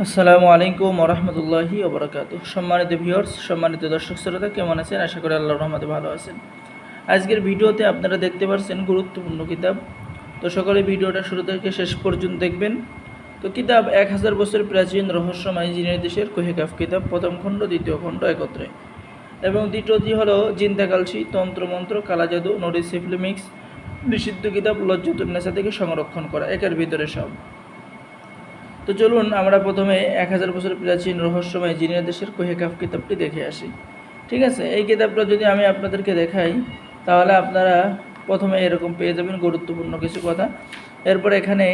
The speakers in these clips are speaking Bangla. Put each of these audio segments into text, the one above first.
আসসালামু আলাইকুম রহমতুল্লাহি ওবরাকাত সম্মানিত ভিউয়ার্স সম্মানিত দর্শক শ্রোতা, কেমন আছেন? আশা করি আল্লাহ রহমতে ভালো আছেন। আজকের ভিডিওতে আপনারা দেখতে পাচ্ছেন গুরুত্বপূর্ণ কিতাব। তো সকলে ভিডিওটা শুরু থেকে শেষ পর্যন্ত দেখবেন। তো কিতাব এক হাজার বছর প্রাচীন রহস্যময় জিনের দেশের কোহেকাফ কিতাব, প্রথম খণ্ড, দ্বিতীয় খণ্ড একত্রে। এবং দ্বিতীয়টি হলো জিন্দাকালসি তন্ত্রমন্ত্র, কালাজাদু নরিস সিফলিমিক্স নিষিদ্ধ কিতাব লজ্জতুন্নেসা থেকে সংরক্ষণ করা, একের ভিতরে সব। তো চলুন আমরা প্রথমে এক হাজার বছর প্রাচীন রহস্যময় জিনিয়া দেশের কোহেকাফ কিতাবটি দেখে আসি। ঠিক আছে? এই কিতাবটা যদি আমি আপনাদেরকে দেখাই, তাহলে আপনারা প্রথমে এরকম পেয়ে যাবেন গুরুত্বপূর্ণ কিছু কথা। এরপর এখানে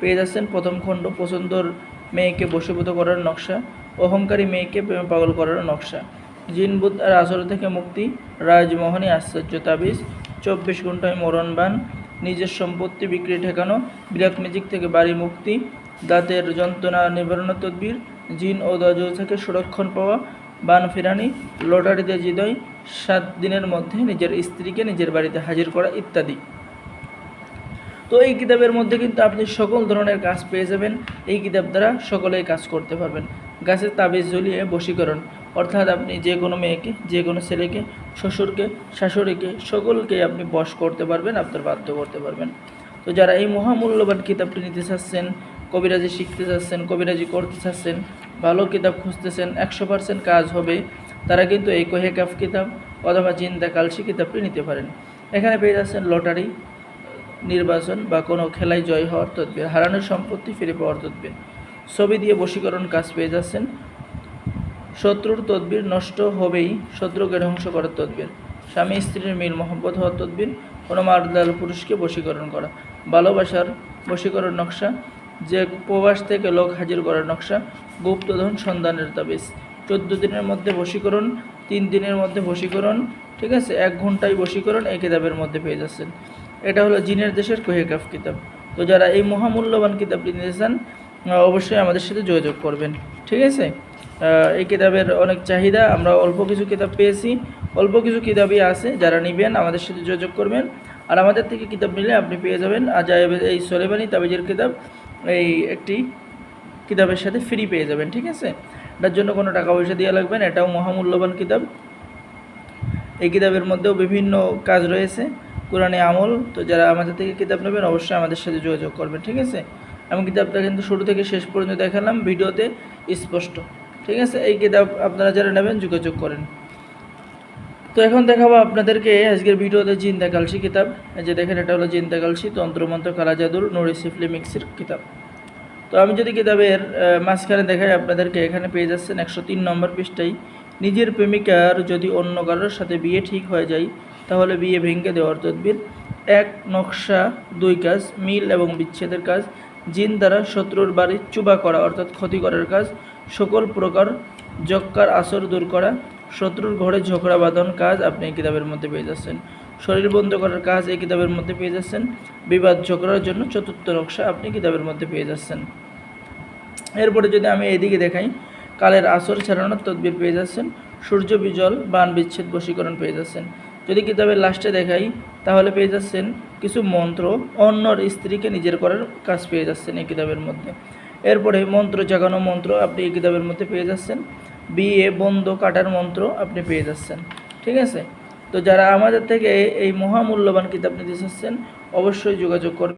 পেয়ে যাচ্ছেন প্রথম খণ্ড পছন্দর মেয়েকে বশীভূত করার নকশা, অহংকারী মেয়েকে প্রেমে পাগল করার নকশা। জিনবুত আর আসর থেকে মুক্তি, রাজমোহনী আশ্চর্য তাবিজ, চব্বিশ ঘন্টায় মরণবান নিজের সম্পত্তি বিক্রি ঠেকানো ব্ল্যাক ম্যাজিক থেকে বাড়ি মুক্তি দাঁতের যন্ত্রণা, নিবারণ তদবির, জিন ও দজ থেকে সুরক্ষণ পাওয়া, বান ফেরানি, লটারিতে হৃদয় সাত দিনের মধ্যে নিজের স্ত্রীকে নিজের বাড়িতে হাজির করা ইত্যাদি। তো এই কিতাবের মধ্যে কিন্তু আপনি সকল ধরনের কাজ পেয়ে যাবেন। এই কিতাব দ্বারা সকলেই কাজ করতে পারবেন। গাছের তাবিজ ঝুলিয়ে বশীকরণ। অর্থাৎ আপনি যে কোনো মেয়েকে, যে কোনো ছেলেকে, শ্বশুরকে, শাশুড়িকে, সকলকে আপনি বশ করতে পারবেন, আপনার বাধ্য করতে পারবেন। তো যারা এই মহামূল্যবান কিতাবটি নিতে চাচ্ছেন কবিরাজি শিখতে চাচ্ছেন, কবিরাজি করতে চাচ্ছেন, ভালো কিতাব খুঁজতেছেন, একশো পার্সেন্ট কাজ হবে, তারা কিন্তু এই কোহেকাফ কিতাব অথবা চিন্তা কালসি কিতাবটি নিতে পারেন। এখানে পেয়ে যাচ্ছেন লটারি, নির্বাচন বা কোনো খেলায় জয় হওয়ার তদবির, হারানোর সম্পত্তি ফিরে পাওয়ার তদবির। ছবি দিয়ে বশীকরণ কাজ পেয়ে যাচ্ছেন। শত্রুর তদবির নষ্ট হবেই, শত্রুকে ধ্বংস করার তদবির। স্বামী স্ত্রীর মিল মহব্বত হওয়ার তদবির, কোনো মারদাল পুরুষকে বশীকরণ করা। ভালোবাসার বশীকরণ নকশা যে প্রবাস থেকে লোক হাজির করার নকশা, গুপ্তধন সন্ধানের তাবিজ। চোদ্দ দিনের মধ্যে বশীকরণ, তিন দিনের মধ্যে বশীকরণ, ঠিক আছে? এক ঘন্টায় বশীকরণ এই কিতাবের মধ্যে পেয়ে যাচ্ছেন। এটা হলো জিনের দেশের কোহেকাফ কিতাব। তো যারা এই মহামূল্যবান কিতাবটি নিতে চান অবশ্যই আমাদের সাথে যোগাযোগ করবেন, ঠিক আছে? এই কিতাবের অনেক চাহিদা, আমরা অল্প কিছু কিতাব পেয়েছি। অল্প কিছু কিতাবই আছে, যারা নেবেন, আমাদের সাথে যোগাযোগ করবেন। আর আমাদের থেকে কিতাব নিলে আপনি পেয়ে যাবেন আজায়েব এই সোলেমানি তাবিজের কিতাব। এই একটি কিতাবের সাথে ফ্রি পেয়ে যাবেন, ঠিক আছে? এটার জন্য কোনো টাকা পয়সা দেওয়া লাগবে না, এটাও মহামূল্যবান কিতাব। এই কিতাবের মধ্যেও বিভিন্ন কাজ রয়েছে, কোরআনে আমল। তো যারা আমাদের থেকে কিতাব নেবেন, অবশ্যই আমাদের সাথে যোগাযোগ করবেন, ঠিক আছে? আমি কিতাবটা কিন্তু শুরু থেকে শেষ পর্যন্ত দেখালাম, ভিডিওতে স্পষ্ট, ঠিক আছে? এই কিতাব আপনারা যারা নেবেন, যোগাযোগ করেন। তো এখন দেখাবো আপনাদেরকে আজকের ভিডিওতে জিন্দা কালসি কিতাব। যে দেখেন, এটা হলো জিন্দা কালসি, তন্ত্রমন্ত্র কালাজাদুর, নুরি সিফলি মিক্সির কিতাব। তো আমি যদি কিতাবের মাঝখানে দেখাই আপনাদেরকে, এখানে পেয়ে যাচ্ছেন একশো তিন নম্বর পৃষ্ঠায়, নিজের প্রেমিকার যদি অন্য কারোর সাথে বিয়ে ঠিক হয়ে যায়, তাহলে বিয়ে ভেঙে দেওয়ার তদবির, এক নকশা, দুই কাজ, মিল এবং বিচ্ছেদের কাজ, জিন দ্বারা শত্রুর বাড়ি চুবা করা, অর্থাৎ ক্ষতি করার কাজ, সকল প্রকার জক্কার আসর দূর করা শত্রুর ঘরে ঝগড়া বাঁধন কাজ আপনি এই কিতাবের মধ্যে পেয়ে যাচ্ছেন। শরীর বন্ধ করার কাজ এই কিতাবের মধ্যে পেয়ে যাচ্ছেন। বিবাদ ঝগড়ার জন্য চতুর্থ নকশা আপনি কিতাবের মধ্যে পেয়ে যাচ্ছেন। এরপরে যদি আমি এদিকে দেখাই, কালের আসর ছাড়ানোর তদবির পেয়ে যাচ্ছেন, সূর্য বিজল, বান বিচ্ছেদ, বশীকরণ পেয়ে যাচ্ছেন। যদি কিতাবের লাস্টে দেখাই, তাহলে পেয়ে যাচ্ছেন কিছু মন্ত্র, অন্যর স্ত্রীকে নিজের করার কাজ পেয়ে যাচ্ছেন এই কিতাবের মধ্যে। এরপরে মন্ত্র জাগানো মন্ত্র আপনি এই কিতাবের মধ্যে পেয়ে যাচ্ছেন। বিয়ে বন্ধ কাটার মন্ত্র আপনি পেয়ে যাচ্ছেন। ঠিক আছে? তো যারা আমাদের থেকে এই মহামূল্যবান কিতাব নিতে চাচ্ছেন, অবশ্যই যোগাযোগ করবেন।